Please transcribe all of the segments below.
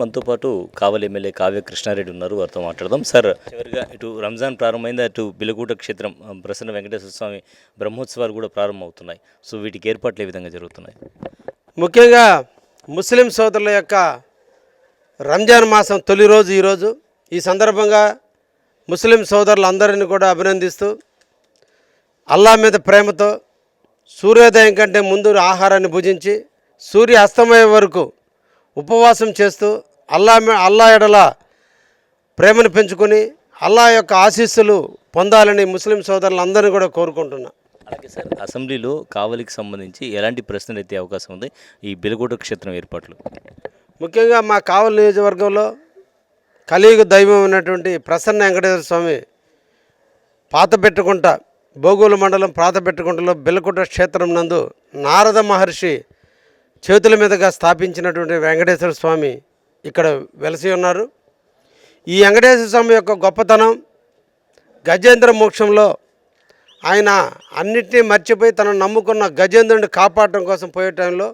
మనతో పాటు కావలి ఎమ్మెల్యే కావ్య కృష్ణారెడ్డి ఉన్నారు. వారితో మాట్లాడదాం. సార్ చివరిగా ఇటు రంజాన్ ప్రారంభమైంది? అటు బిలగూట క్షేత్రం ప్రసన్న వెంకటేశ్వర స్వామి బ్రహ్మోత్సవాలు కూడా ప్రారంభమవుతున్నాయి. సో వీటికి ఏర్పాట్లు ఏ విధంగా జరుగుతున్నాయి? ముఖ్యంగా ముస్లిం సోదరుల యొక్క రంజాన్ మాసం తొలి రోజు ఈరోజు ఈ సందర్భంగా ముస్లిం సోదరులందరినీ కూడా అభినందిస్తూ అల్లా మీద ప్రేమతో సూర్యోదయం కంటే ముందు ఆహారాన్ని భుజించి సూర్య అస్తమయం వరకు ఉపవాసం చేస్తూ అల్లా అల్లా ఎడల ప్రేమను పెంచుకొని అల్లా యొక్క ఆశీస్సులు పొందాలని ముస్లిం సోదరులందరినీ కూడా కోరుకుంటున్నా. అలాగే సార్ అసెంబ్లీలో కావలికి సంబంధించి ఎలాంటి ప్రశ్నలు ఎత్తే అవకాశం ఉంది? ఈ బిలగూట క్షేత్రం ఏర్పాట్లు. ముఖ్యంగా మా కావలి నియోజకవర్గంలో కలియుగ దైవం ఉన్నటువంటి ప్రసన్న వెంకటేశ్వర స్వామి పాత పెట్టుకుంట బోగోలు మండలం పాత పెట్టుకుంటలో బిల్లకుట క్షేత్రం నందు నారద మహర్షి చేతుల మీదుగా స్థాపించినటువంటి వెంకటేశ్వర స్వామి ఇక్కడ వెలసి ఉన్నారు. ఈ వెంకటేశ్వర స్వామి యొక్క గొప్పతనం గజేంద్ర మోక్షంలో ఆయన అన్నిటినీ మర్చిపోయి తను నమ్ముకున్న గజేంద్రుడిని కాపాడటం కోసం పోయే టైంలో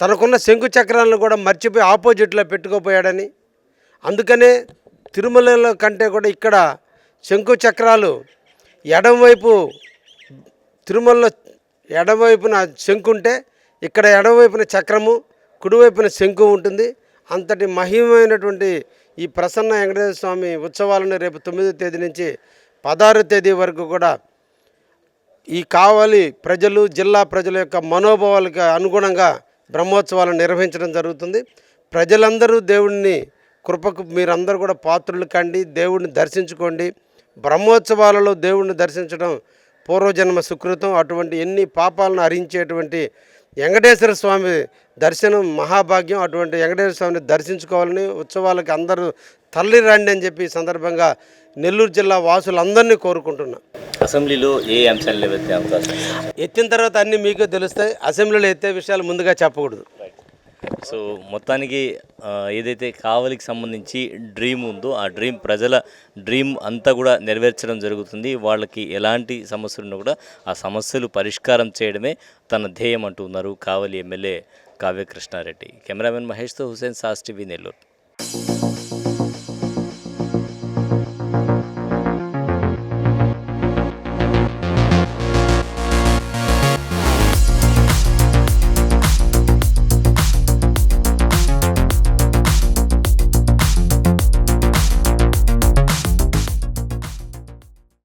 తనకున్న శంకు చక్రాలను కూడా మర్చిపోయి ఆపోజిట్లో పెట్టుకోపోయాడని. అందుకనే తిరుమలలో కంటే కూడా ఇక్కడ శంకు చక్రాలు ఎడమవైపు తిరుమలలో ఎడమవైపున శంకుంటే ఇక్కడ ఎడమవైపున చక్రము కుడివైపున శంకు ఉంటుంది. అంతటి మహిమైనటువంటి ఈ ప్రసన్న వెంకటేశ్వర స్వామి ఉత్సవాలను రేపు తొమ్మిదో తేదీ నుంచి పదహారో తేదీ వరకు కూడా ఈ కావలి ప్రజలు జిల్లా ప్రజల యొక్క మనోభావాలకు అనుగుణంగా బ్రహ్మోత్సవాలను నిర్వహించడం జరుగుతుంది. ప్రజలందరూ దేవుడిని కృపకు మీరందరూ కూడా పాత్రులు కండి దేవుడిని దర్శించుకోండి. బ్రహ్మోత్సవాలలో దేవుడిని దర్శించడం పూర్వజన్మ సుకృతం. అటువంటి ఎన్ని పాపాలను హరించేటువంటి వెంకటేశ్వర స్వామి దర్శనం మహాభాగ్యం. అటువంటి వెంకటేశ్వర స్వామిని దర్శించుకోవాలని ఉత్సవాలకు అందరూ తల్లి రండి అని చెప్పి ఈ సందర్భంగా నెల్లూరు జిల్లా వాసులందరినీ కోరుకుంటున్నా. అసెంబ్లీలో ఏ అంశాలు లేవెత్తే అవకాశం? ఎత్తిన తర్వాత అన్నీ మీకు తెలుస్తాయి. అసెంబ్లీలో ఎత్తే విషయాలు ముందుగా చెప్పకూడదు. సో మొత్తానికి ఏదైతే కావలికి సంబంధించి డ్రీమ్ ఉందో ఆ డ్రీమ్ ప్రజల డ్రీమ్ అంతా కూడా నెరవేర్చడం జరుగుతుంది. వాళ్ళకి ఎలాంటి సమస్యలు ఉన్నా కూడా ఆ సమస్యలు పరిష్కారం చేయడమే తన ధ్యేయం అంటున్నారు కావలి ఎమ్మెల్యే కావ్య కృష్ణారెడ్డి కెమెరామెన్ మహేష్తో హుసేన్ సాస్ టీవీ నెల్లూరు.